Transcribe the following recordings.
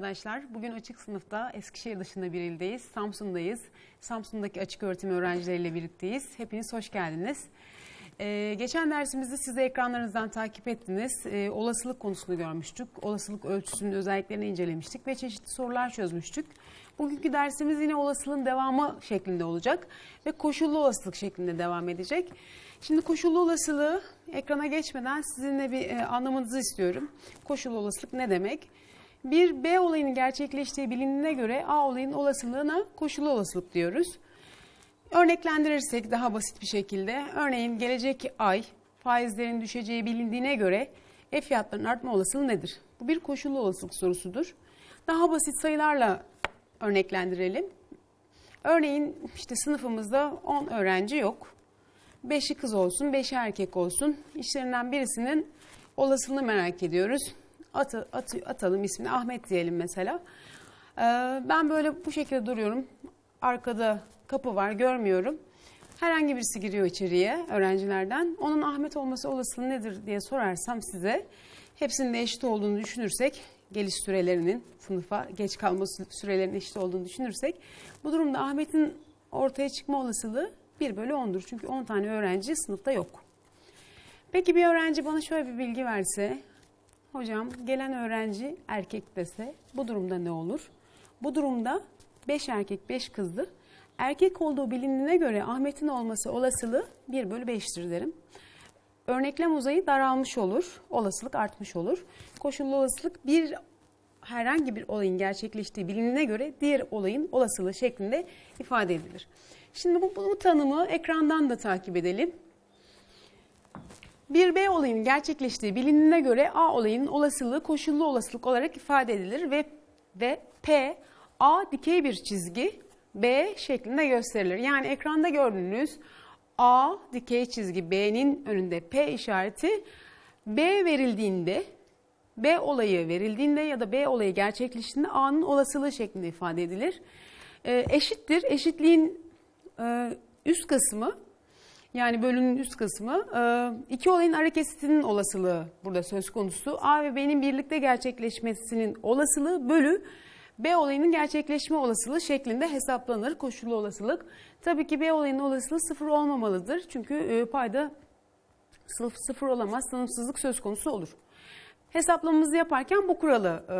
arkadaşlar. Bugün açık sınıfta Eskişehir dışında bir ildeyiz. Samsun'dayız. Samsun'daki açık öğretim öğrencileriyle birlikteyiz. Hepiniz hoş geldiniz. Ee, geçen dersimizde siz de ekranlarınızdan takip ettiniz. Ee, olasılık konusunu görmüştük. Olasılık ölçüsünün özelliklerini incelemiştik ve çeşitli sorular çözmüştük. Bugünkü dersimiz yine olasılığın devamı şeklinde olacak ve koşullu olasılık şeklinde devam edecek. Şimdi koşullu olasılığı ekrana geçmeden sizinle bir e, anlamanızı istiyorum. Koşullu olasılık ne demek? Bir B olayının gerçekleştiği bilindiğine göre A olayının olasılığına koşullu olasılık diyoruz. Örneklendirirsek daha basit bir şekilde, örneğin gelecek ay faizlerin düşeceği bilindiğine göre F fiyatlarının artma olasılığı nedir? Bu bir koşullu olasılık sorusudur. Daha basit sayılarla örneklendirelim. Örneğin işte sınıfımızda 10 öğrenci yok. 5'i kız olsun, 5'i erkek olsun. İşlerinden birisinin olasılığını merak ediyoruz. Atı, atı, atalım ismini Ahmet diyelim mesela. Ee, ben böyle bu şekilde duruyorum. Arkada kapı var görmüyorum. Herhangi birisi giriyor içeriye öğrencilerden. Onun Ahmet olması olasılığı nedir diye sorarsam size hepsinin de eşit olduğunu düşünürsek geliş sürelerinin sınıfa geç kalma sürelerinin eşit olduğunu düşünürsek bu durumda Ahmet'in ortaya çıkma olasılığı 1 bölü 10'dur. Çünkü 10 tane öğrenci sınıfta yok. Peki bir öğrenci bana şöyle bir bilgi verse, hocam gelen öğrenci erkek dese bu durumda ne olur? Bu durumda 5 erkek 5 kızdı. Erkek olduğu bilindiğine göre Ahmet'in olması olasılığı 1 bölü 5'tir derim. Örneklem uzayı daralmış olur, olasılık artmış olur. Koşullu olasılık bir herhangi bir olayın gerçekleştiği bilinine göre diğer olayın olasılığı şeklinde ifade edilir. Şimdi bu, bu tanımı ekrandan da takip edelim. Bir B olayının gerçekleştiği bilinine göre A olayının olasılığı koşullu olasılık olarak ifade edilir ve ve P A dikey bir çizgi B şeklinde gösterilir. Yani ekranda gördüğünüz A dikey çizgi B'nin önünde P işareti B verildiğinde B olayı verildiğinde ya da B olayı gerçekleştiğinde A'nın olasılığı şeklinde ifade edilir. E, eşittir. Eşitliğin e, üst kısmı yani bölünün üst kısmı e, iki olayın ara olasılığı burada söz konusu. A ve B'nin birlikte gerçekleşmesinin olasılığı bölü B olayının gerçekleşme olasılığı şeklinde hesaplanır koşullu olasılık. Tabii ki B olayının olasılığı sıfır olmamalıdır. Çünkü e, payda sıfır olamaz, sınıfsızlık söz konusu olur. Hesaplamamızı yaparken bu kuralı e,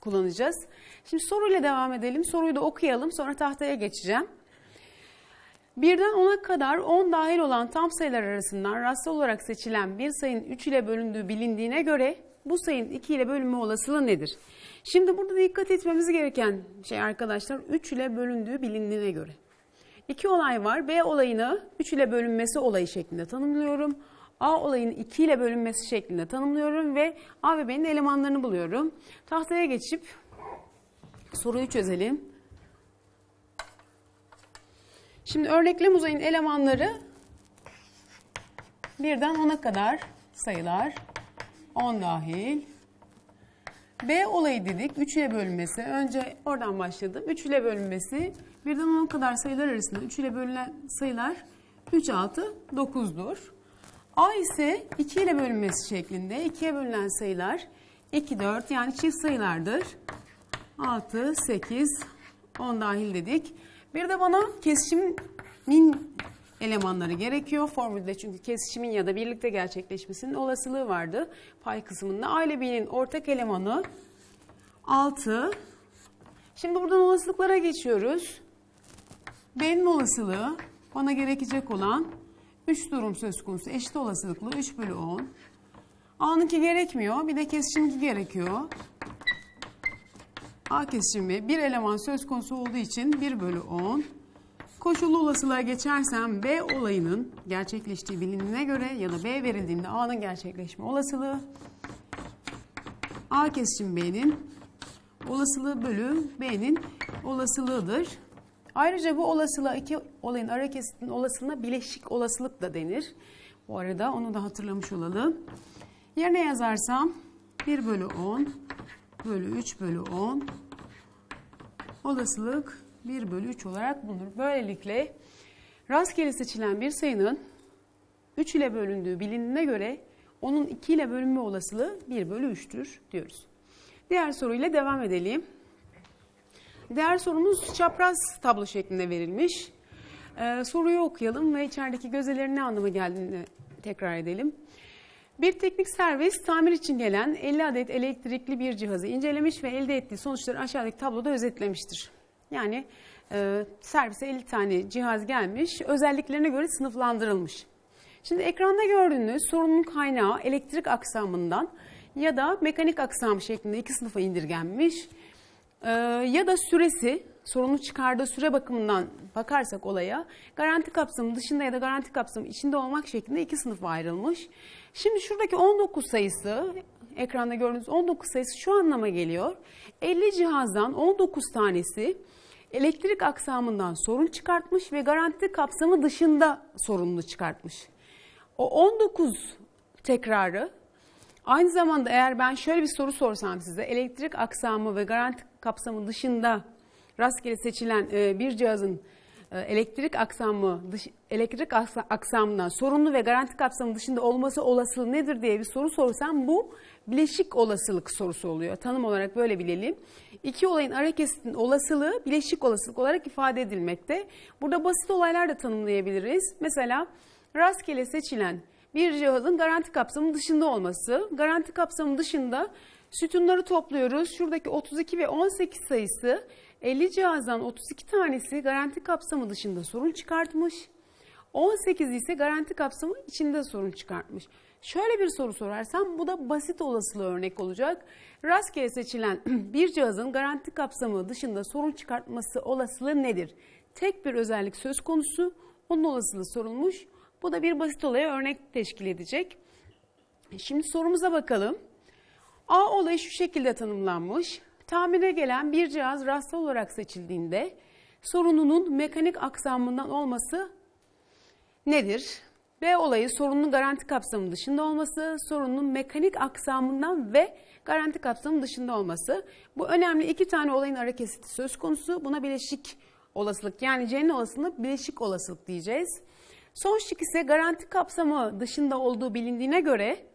kullanacağız. Şimdi soruyla devam edelim. Soruyu da okuyalım sonra tahtaya geçeceğim. Birden 10'a kadar 10 dahil olan tam sayılar arasından rastlı olarak seçilen bir sayının 3 ile bölündüğü bilindiğine göre bu sayının 2 ile bölünme olasılığı nedir? Şimdi burada dikkat etmemiz gereken şey arkadaşlar 3 ile bölündüğü bilindiğine göre. İki olay var. B olayını 3 ile bölünmesi olayı şeklinde tanımlıyorum. A olayının 2 ile bölünmesi şeklinde tanımlıyorum ve A ve B'nin elemanlarını buluyorum. Tahtaya geçip soruyu çözelim. Şimdi örneklem uzayın elemanları birden 10'a kadar sayılar 10 dahil. B olayı dedik 3 ile bölünmesi. Önce oradan başladım. 3 ile bölünmesi birden 10'a kadar sayılar arasında 3 ile bölünen sayılar 3, 6, 9'dur. A ise 2 ile bölünmesi şeklinde 2'ye bölünen sayılar 2, 4 yani çift sayılardır. 6, 8, 10 dahil dedik. Bir de bana kesişimin elemanları gerekiyor. Formülde çünkü kesişimin ya da birlikte gerçekleşmesinin olasılığı vardı. Pay kısmında A ile B'nin ortak elemanı 6. Şimdi buradan olasılıklara geçiyoruz. B'nin olasılığı bana gerekecek olan 3 durum söz konusu. Eşit olasılıklı 3 bölü 10. A'nınki gerekmiyor. Bir de kesişimki gerekiyor. A kesişimi bir eleman söz konusu olduğu için 1 bölü 10. Koşullu olasılığa geçersem B olayının gerçekleştiği bilindiğine göre ya da B verildiğinde A'nın gerçekleşme olasılığı A kesişim B'nin olasılığı bölü B'nin olasılığıdır. Ayrıca bu olasılığa iki olayın ara kesitinin olasılığına bileşik olasılık da denir. Bu arada onu da hatırlamış olalım. Yerine yazarsam 1 bölü 10 bölü 3 bölü 10 olasılık 1 bölü 3 olarak bulunur. Böylelikle rastgele seçilen bir sayının 3 ile bölündüğü bilindiğine göre onun 2 ile bölünme olasılığı 1 bölü 3'tür diyoruz. Diğer soruyla devam edelim. Diğer sorumuz çapraz tablo şeklinde verilmiş. Ee, soruyu okuyalım ve içerideki gözelerin ne anlama geldiğini tekrar edelim. Bir teknik servis tamir için gelen 50 adet elektrikli bir cihazı incelemiş ve elde ettiği sonuçları aşağıdaki tabloda özetlemiştir. Yani e, servise 50 tane cihaz gelmiş, özelliklerine göre sınıflandırılmış. Şimdi ekranda gördüğünüz sorunun kaynağı elektrik aksamından ya da mekanik aksam şeklinde iki sınıfa indirgenmiş. Ee, ya da süresi, sorunu çıkardığı süre bakımından bakarsak olaya garanti kapsamı dışında ya da garanti kapsamı içinde olmak şeklinde iki sınıfa ayrılmış. Şimdi şuradaki 19 sayısı, ekranda gördüğünüz 19 sayısı şu anlama geliyor. 50 cihazdan 19 tanesi elektrik aksamından sorun çıkartmış ve garanti kapsamı dışında sorunlu çıkartmış. O 19 tekrarı aynı zamanda eğer ben şöyle bir soru sorsam size elektrik aksamı ve garanti kapsamı dışında rastgele seçilen e, bir cihazın elektrik aksamı dış, elektrik aksamından sorunlu ve garanti kapsamı dışında olması olasılığı nedir diye bir soru sorsam bu bileşik olasılık sorusu oluyor. Tanım olarak böyle bilelim. İki olayın ara olasılığı bileşik olasılık olarak ifade edilmekte. Burada basit olaylar da tanımlayabiliriz. Mesela rastgele seçilen bir cihazın garanti kapsamı dışında olması. Garanti kapsamı dışında sütunları topluyoruz. Şuradaki 32 ve 18 sayısı 50 cihazdan 32 tanesi garanti kapsamı dışında sorun çıkartmış. 18 ise garanti kapsamı içinde sorun çıkartmış. Şöyle bir soru sorarsam bu da basit olasılığı örnek olacak. Rastgele seçilen bir cihazın garanti kapsamı dışında sorun çıkartması olasılığı nedir? Tek bir özellik söz konusu, onun olasılığı sorulmuş. Bu da bir basit olaya örnek teşkil edecek. Şimdi sorumuza bakalım. A olayı şu şekilde tanımlanmış. Tamire gelen bir cihaz rastsal olarak seçildiğinde sorununun mekanik aksamından olması nedir? B olayı sorunun garanti kapsamı dışında olması, sorunun mekanik aksamından ve garanti kapsamı dışında olması. Bu önemli iki tane olayın ara kesiti söz konusu. Buna bileşik olasılık yani C'nin olasılığını bileşik olasılık diyeceğiz. Son şık ise garanti kapsamı dışında olduğu bilindiğine göre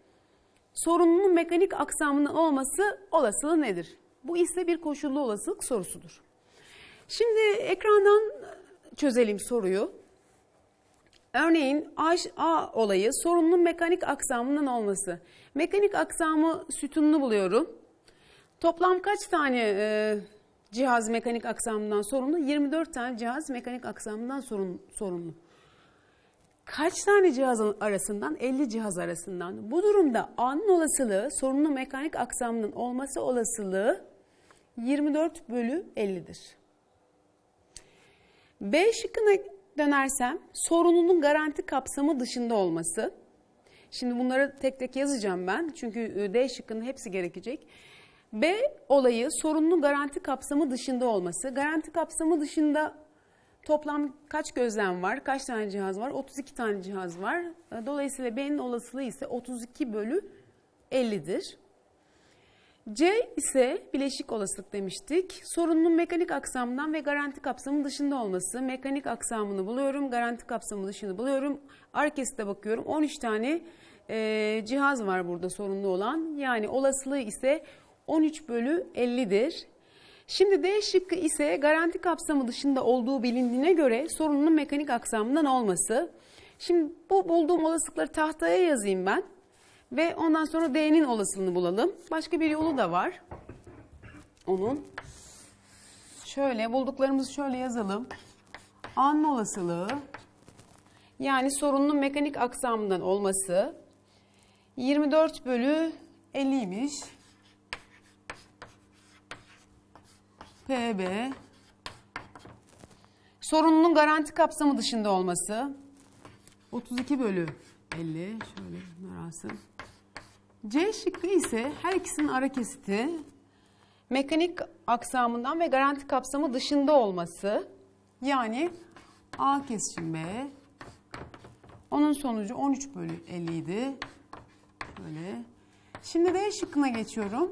sorunun mekanik aksamının olması olasılığı nedir? Bu ise bir koşullu olasılık sorusudur. Şimdi ekrandan çözelim soruyu. Örneğin A, olayı sorunun mekanik aksamından olması. Mekanik aksamı sütununu buluyorum. Toplam kaç tane e, cihaz mekanik aksamından sorumlu? 24 tane cihaz mekanik aksamından sorumlu. Kaç tane cihazın arasından? 50 cihaz arasından. Bu durumda A'nın olasılığı sorunun mekanik aksamının olması olasılığı 24 bölü 50'dir. B şıkkına dönersem sorununun garanti kapsamı dışında olması. Şimdi bunları tek tek yazacağım ben çünkü e, D şıkkının hepsi gerekecek. B olayı sorunun garanti kapsamı dışında olması. Garanti kapsamı dışında toplam kaç gözlem var, kaç tane cihaz var? 32 tane cihaz var. Dolayısıyla B'nin olasılığı ise 32 bölü 50'dir. C ise bileşik olasılık demiştik. Sorunun mekanik aksamından ve garanti kapsamı dışında olması. Mekanik aksamını buluyorum, garanti kapsamı dışını buluyorum. Arkesite bakıyorum. 13 tane e, cihaz var burada sorunlu olan. Yani olasılığı ise 13 bölü 50'dir. Şimdi D şıkkı ise garanti kapsamı dışında olduğu bilindiğine göre sorunun mekanik aksamından olması. Şimdi bu bulduğum olasılıkları tahtaya yazayım ben. Ve ondan sonra D'nin olasılığını bulalım. Başka bir yolu da var. Onun. Şöyle bulduklarımızı şöyle yazalım. A'nın olasılığı yani sorunun mekanik aksamından olması 24 bölü 50'ymiş. PB sorunun garanti kapsamı dışında olması 32 bölü 50 şöyle narasın. C şıkkı ise her ikisinin ara kesiti mekanik aksamından ve garanti kapsamı dışında olması. Yani A kesişim B. Onun sonucu 13 bölü 50 idi. Böyle. Şimdi D şıkkına geçiyorum.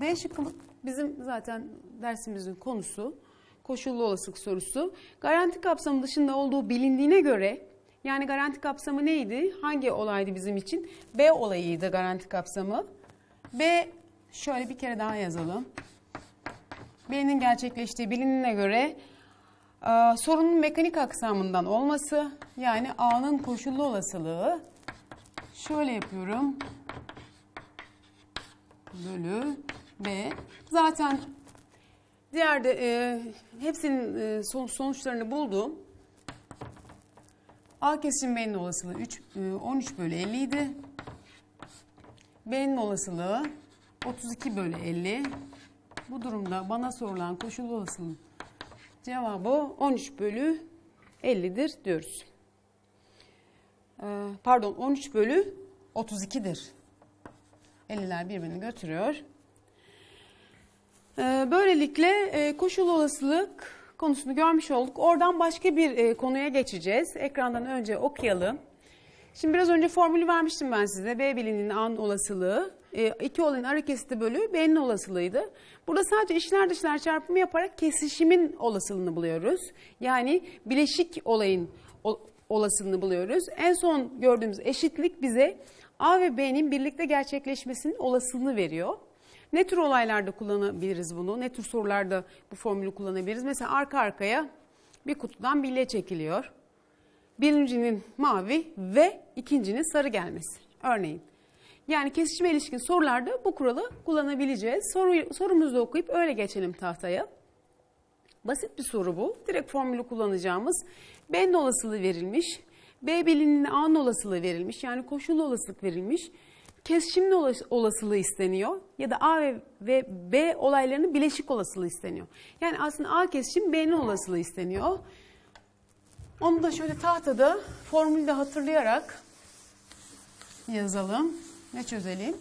D şıkkı bizim zaten dersimizin konusu. Koşullu olasılık sorusu. Garanti kapsamı dışında olduğu bilindiğine göre yani garanti kapsamı neydi? Hangi olaydı bizim için? B olayıydı garanti kapsamı. B Şöyle bir kere daha yazalım. B'nin gerçekleştiği bilinine göre e, sorunun mekanik aksamından olması yani A'nın koşullu olasılığı şöyle yapıyorum. Bölü B. Zaten diğer de e, hepsinin e, son- sonuçlarını buldum. A kesim B'nin olasılığı 3, e, 13 bölü 50 idi. B'nin olasılığı 32 bölü 50. Bu durumda bana sorulan koşullu olasılığın cevabı 13 bölü 50'dir diyoruz. Ee, pardon 13 bölü 32'dir. 50'ler birbirini götürüyor. Ee, böylelikle e, koşullu olasılık konusunu görmüş olduk. Oradan başka bir e, konuya geçeceğiz. Ekrandan önce okuyalım. Şimdi biraz önce formülü vermiştim ben size. B bilininin A'nın olasılığı. E, iki olayın ara kesiti bölü B'nin olasılığıydı. Burada sadece içler dışlar çarpımı yaparak kesişimin olasılığını buluyoruz. Yani bileşik olayın olasılığını buluyoruz. En son gördüğümüz eşitlik bize A ve B'nin birlikte gerçekleşmesinin olasılığını veriyor. Ne tür olaylarda kullanabiliriz bunu? Ne tür sorularda bu formülü kullanabiliriz? Mesela arka arkaya bir kutudan bilye çekiliyor birincinin mavi ve ikincinin sarı gelmesi. Örneğin. Yani kesişime ilişkin sorularda bu kuralı kullanabileceğiz. Soru, sorumuzu okuyup öyle geçelim tahtaya. Basit bir soru bu. Direkt formülü kullanacağımız. B'nin olasılığı verilmiş. B bilininin A'nın olasılığı verilmiş. Yani koşullu olasılık verilmiş. Kesişimin olas- olasılığı isteniyor. Ya da A ve, B olaylarının bileşik olasılığı isteniyor. Yani aslında A kesişim B'nin olasılığı isteniyor. Onu da şöyle tahtada formülü de hatırlayarak yazalım ve çözelim.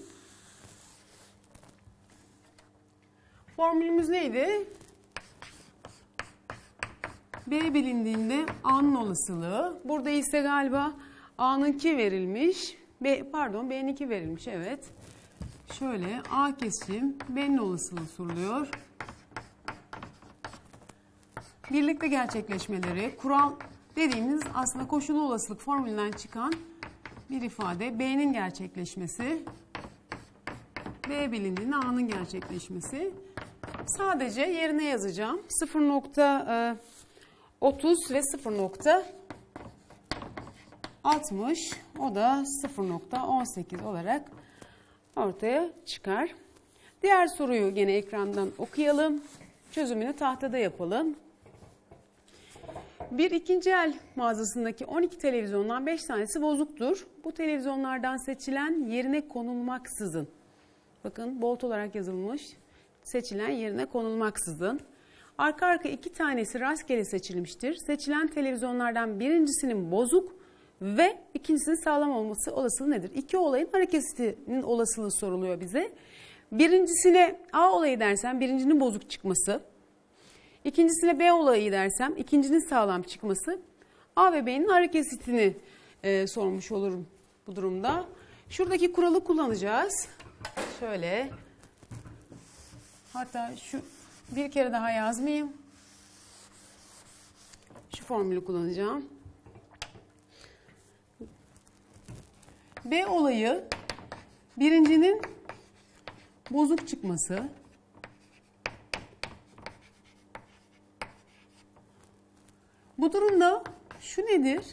Formülümüz neydi? B bilindiğinde A'nın olasılığı. Burada ise galiba A'nınki verilmiş. B, pardon B'ninki verilmiş evet. Şöyle A kesim B'nin olasılığı soruluyor. Birlikte gerçekleşmeleri, kural dediğimiz aslında koşullu olasılık formülünden çıkan bir ifade. B'nin gerçekleşmesi, B bilindiğinde A'nın gerçekleşmesi. Sadece yerine yazacağım. 0.30 ve 0.60 o da 0.18 olarak ortaya çıkar. Diğer soruyu gene ekrandan okuyalım. Çözümünü tahtada yapalım. Bir ikinci el mağazasındaki 12 televizyondan 5 tanesi bozuktur. Bu televizyonlardan seçilen yerine konulmaksızın. Bakın bolt olarak yazılmış. Seçilen yerine konulmaksızın. Arka arka iki tanesi rastgele seçilmiştir. Seçilen televizyonlardan birincisinin bozuk ve ikincisinin sağlam olması olasılığı nedir? İki olayın hareketinin olasılığı soruluyor bize. Birincisine A olayı dersen birincinin bozuk çıkması. İkincisine B olayı dersem ikincinin sağlam çıkması A ve B'nin hareketini e, sormuş olurum bu durumda. Şuradaki kuralı kullanacağız. Şöyle. Hatta şu bir kere daha yazmayayım. Şu formülü kullanacağım. B olayı birincinin bozuk çıkması. Bu durumda şu nedir?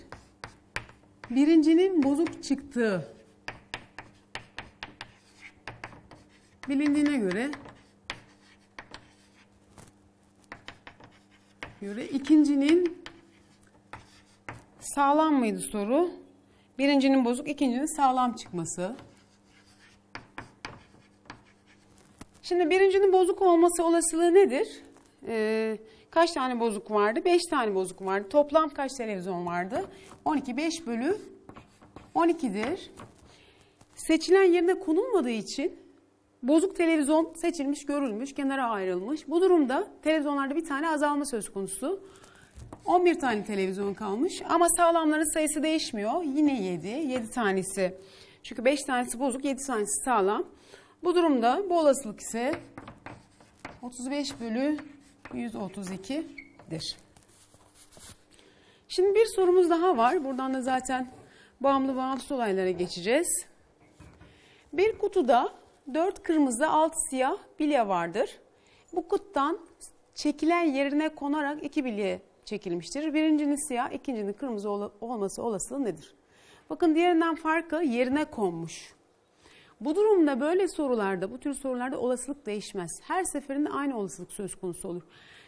Birincinin bozuk çıktığı bilindiğine göre göre ikincinin sağlam mıydı soru? Birincinin bozuk, ikincinin sağlam çıkması. Şimdi birincinin bozuk olması olasılığı nedir? Ee, kaç tane bozuk vardı? 5 tane bozuk vardı. Toplam kaç televizyon vardı? 12, 5 bölü 12'dir. Seçilen yerine konulmadığı için bozuk televizyon seçilmiş, görülmüş, kenara ayrılmış. Bu durumda televizyonlarda bir tane azalma söz konusu. 11 tane televizyon kalmış ama sağlamların sayısı değişmiyor. Yine 7, 7 tanesi. Çünkü 5 tanesi bozuk, 7 tanesi sağlam. Bu durumda bu olasılık ise 35 bölü 132'dir. Şimdi bir sorumuz daha var. Buradan da zaten bağımlı bağımsız olaylara geçeceğiz. Bir kutuda 4 kırmızı 6 siyah bilye vardır. Bu kuttan çekilen yerine konarak iki bilye çekilmiştir. Birincinin siyah, ikincinin kırmızı ol- olması olasılığı nedir? Bakın diğerinden farkı yerine konmuş. Bu durumda böyle sorularda, bu tür sorularda olasılık değişmez. Her seferinde aynı olasılık söz konusu olur.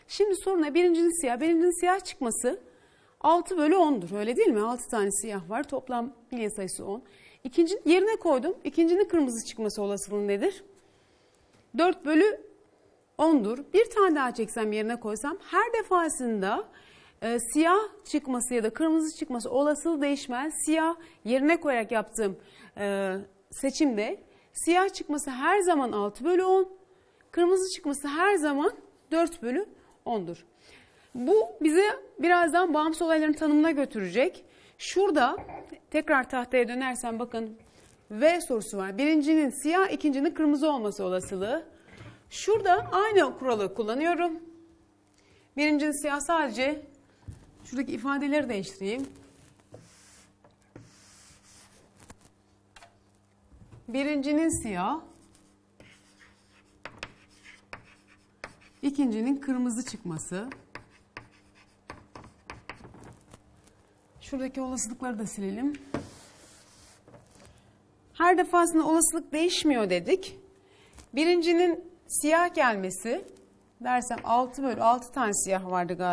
Şimdi soruna birincinin siyah, birincinin siyah çıkması 6 bölü 10'dur. Öyle değil mi? 6 tane siyah var. Toplam bilye sayısı 10. İkincinin yerine koydum. İkincinin kırmızı çıkması olasılığı nedir? 4 bölü 10'dur. Bir tane daha çeksem yerine koysam her defasında e, siyah çıkması ya da kırmızı çıkması olasılığı değişmez. Siyah yerine koyarak yaptığım e, seçimde siyah çıkması her zaman 6 bölü 10, kırmızı çıkması her zaman 4 bölü 10'dur. Bu bizi birazdan bağımsız olayların tanımına götürecek. Şurada tekrar tahtaya dönersem bakın V sorusu var. Birincinin siyah, ikincinin kırmızı olması olasılığı. Şurada aynı kuralı kullanıyorum. Birincinin siyah sadece şuradaki ifadeleri değiştireyim. Birincinin siyah, ikincinin kırmızı çıkması. Şuradaki olasılıkları da silelim. Her defasında olasılık değişmiyor dedik. Birincinin siyah gelmesi dersem 6 bölü 6 tane siyah vardı galiba.